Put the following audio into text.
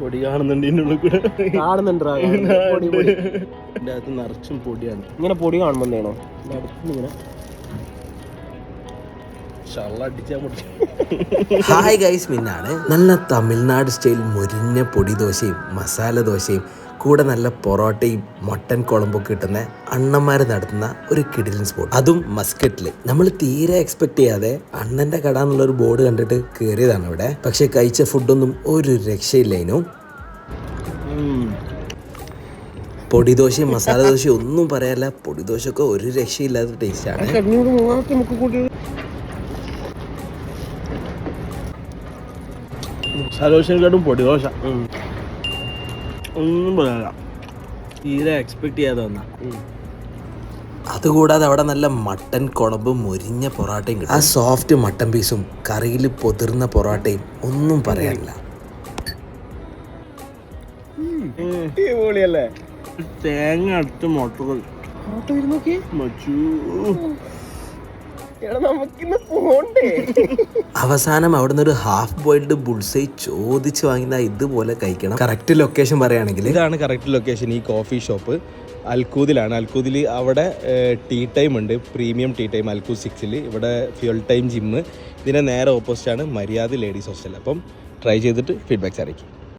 പൊടി കാണുന്നുണ്ട് ഇതിന്റെ കൂടെ. കാണുന്നുണ്ടാ പൊടി പൊടി. ഇതിന്റെ അകത്ത് നിറച്ചും പൊടിയാണ്. ഇങ്ങനെ പൊടി കാണുമ്പോ എന്തേണോ ഇങ്ങനെ. ഹായ് ഗൈസ് മിന്നാണ്. നല്ല തമിഴ്നാട് സ്റ്റൈൽ മുരിഞ്ഞ പൊടി ദോശയും മസാല ദോശയും കൂടെ നല്ല പൊറോട്ടയും മട്ടൻ കുളമ്പൊക്കെ കിട്ടുന്ന അണ്ണന്മാർ നടത്തുന്ന ഒരു കിടിലൻ സ്പോട്ട് അതും മസ്കറ്റിൽ നമ്മൾ തീരെ എക്സ്പെക്ട് ചെയ്യാതെ അണ്ണന്റെ കട എന്നുള്ള ഒരു ബോർഡ് കണ്ടിട്ട് കയറിയതാണ് ഇവിടെ. പക്ഷെ കഴിച്ച ഫുഡൊന്നും ഒരു രക്ഷയില്ലേനും പൊടിദോശയും മസാല ദോശയും ഒന്നും പറയാല്ല പൊടിദോശയൊക്കെ ഒരു രക്ഷയില്ലാത്ത ടേസ്റ്റാണ് മസാല ദോശയെക്കാട്ടും മുക്ക് കൂട്ടി സലോഷനെക്കാട്ടും പൊടി ദോശ ഒന്നും പറയാനില്ല. തീരെ എക്സ്പെക്ട് ചെയ്യാതെ വന്ന. അതുകൂടാതെ അവിടെ നല്ല മട്ടൻ കുളമ്പും മുരിഞ്ഞ പൊറോട്ടയും കിട്ടും. ആ സോഫ്റ്റ് മട്ടൻ പീസും കറിയിൽ പൊതിർന്ന പൊറോട്ടയും ഒന്നും പറയാനില്ല. തേങ്ങ അടുത്ത് മുട്ടകൾ. നമുക്കിന്ന് പോണ്ടേ അവസാനം അവിടെ നിന്ന് ഒരു ഹാഫ് ബോയിൽഡ് ബുൾസൈ ചോദിച്ച് വാങ്ങിയ ഇതുപോലെ കഴിക്കണം. കറക്റ്റ് ലൊക്കേഷൻ പറയുകയാണെങ്കിൽ. ഇതാണ് കറക്റ്റ് ലൊക്കേഷൻ ഈ കോഫി ഷോപ്പ് അൽക്കൂദിലാണ് അൽക്കൂദിൽ അവിടെ ടീ ടൈം ഉണ്ട്. Premium tea time Al Khoud സിക്സിൽ ഇവിടെ ഫ്യൂൽ ടൈം ജിമ്മ് ഇതിന്റെ നേരെ ഓപ്പോസിറ്റാണ് മര്യാദ ലേഡീസ് ഹോസ്റ്റൽ അപ്പം ട്രൈ ചെയ്തിട്ട് ഫീഡ്ബാക്ക്സ് അറിയിക്കും.